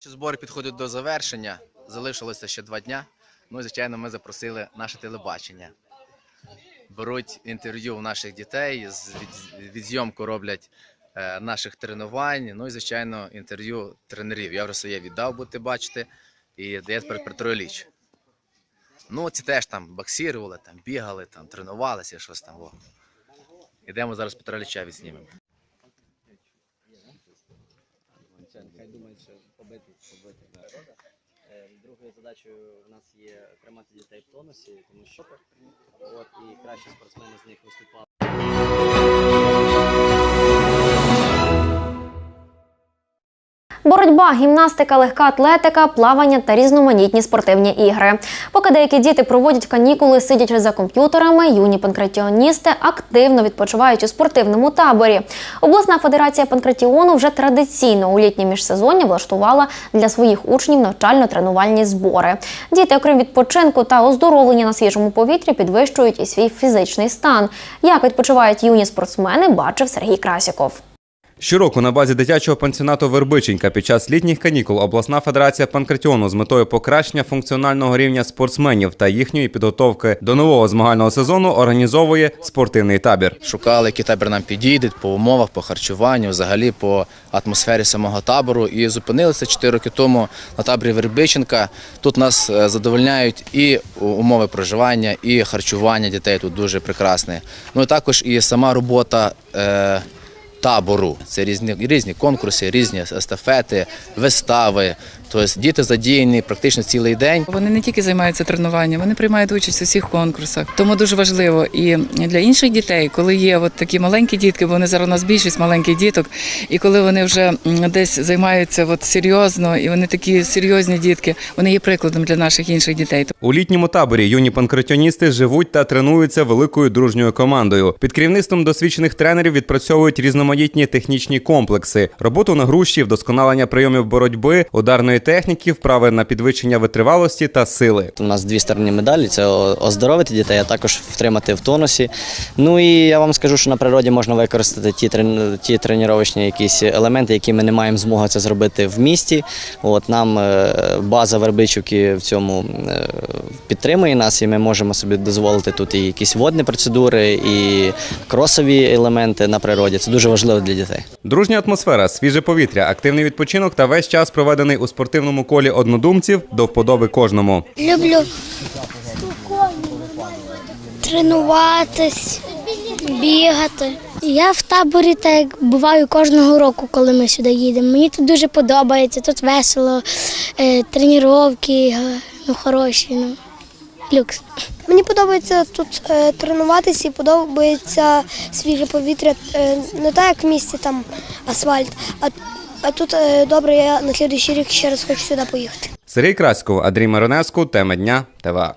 Збори підходять до завершення. Залишилося ще два дня. Ну, звичайно, ми запросили наше телебачення. Беруть інтерв'ю у наших дітей, відзйомку роблять е, наших тренувань. Ну і, звичайно, інтерв'ю тренерів. Я вже своє віддав, будете бачити. І дає тепер Петро Ілліч. Ну, ці теж там боксірували, там бігали, там тренувалися, щось там. Во. Ідемо зараз Петра Ілліча відснімемо. Хай думають, що побити, побити. Е, Другою задачею в нас є тримати дітей в тонусі, тому що от і кращі спортсмени з них виступали. Боротьба, гімнастика, легка атлетика, плавання та різноманітні спортивні ігри. Поки деякі діти проводять канікули, сидячи за комп'ютерами, юні панкратіоністи активно відпочивають у спортивному таборі. Обласна федерація панкратіону вже традиційно у літнє міжсезоння влаштувала для своїх учнів навчально-тренувальні збори. Діти, окрім відпочинку та оздоровлення на свіжому повітрі, підвищують і свій фізичний стан. Як відпочивають юні спортсмени, бачив Сергій Красіков. Щороку на базі дитячого пансіонату Вербиченька під час літніх канікул обласна федерація панкратіону з метою покращення функціонального рівня спортсменів та їхньої підготовки до нового змагального сезону організовує спортивний табір. Шукали, який табір нам підійде по умовах, по харчуванню, взагалі по атмосфері самого табору. І зупинилися 4 роки тому на таборі Вербиченка. Тут нас е, задовольняють і умови проживання, і харчування дітей тут дуже прекрасне. Ну і також і сама робота. Е, Табору це різні різні конкурси, різні естафети, вистави. Тобто діти задіяні практично цілий день. Вони не тільки займаються тренуванням, вони приймають участь у всіх конкурсах. Тому дуже важливо і для інших дітей, коли є от такі маленькі дітки, бо вони зараз у нас більшість маленьких діток, і коли вони вже десь займаються от серйозно, і вони такі серйозні дітки, вони є прикладом для наших інших дітей. У літньому таборі юні панкратіоністи живуть та тренуються великою дружньою командою. Під керівництвом досвідчених тренерів відпрацьовують різноманітні технічні комплекси, роботу на груші, вдосконалення прийомів боротьби, ударної техніки, вправи на підвищення витривалості та сили. У нас дві сторони медалі: це оздоровити дітей, а також втримати в тонусі. Ну і я вам скажу, що на природі можна використати ті ті тренувальні якісь елементи, які ми не маємо змоги це зробити в місті. От нам е, база Вербичуки в цьому е, підтримує нас, і ми можемо собі дозволити тут і якісь водні процедури, і кросові елементи на природі. Це дуже важливо для дітей. Дружня атмосфера, свіже повітря, активний відпочинок та весь час проведений у спортивному колі однодумців до вподоби кожному. Люблю тренуватись, бігати. Я в таборі так буваю кожного року, коли ми сюди їдемо. Мені тут дуже подобається, тут весело, е, тренування ну, хороші. Ну, люкс. Мені подобається тут е, тренуватися і подобається свіже повітря. Е, не так, як в місті там асфальт, а, а тут е, добре, я на слідуючий рік ще раз хочу сюди поїхати. Сергій Краськов, Андрій Маринеску, тема дня ТВА.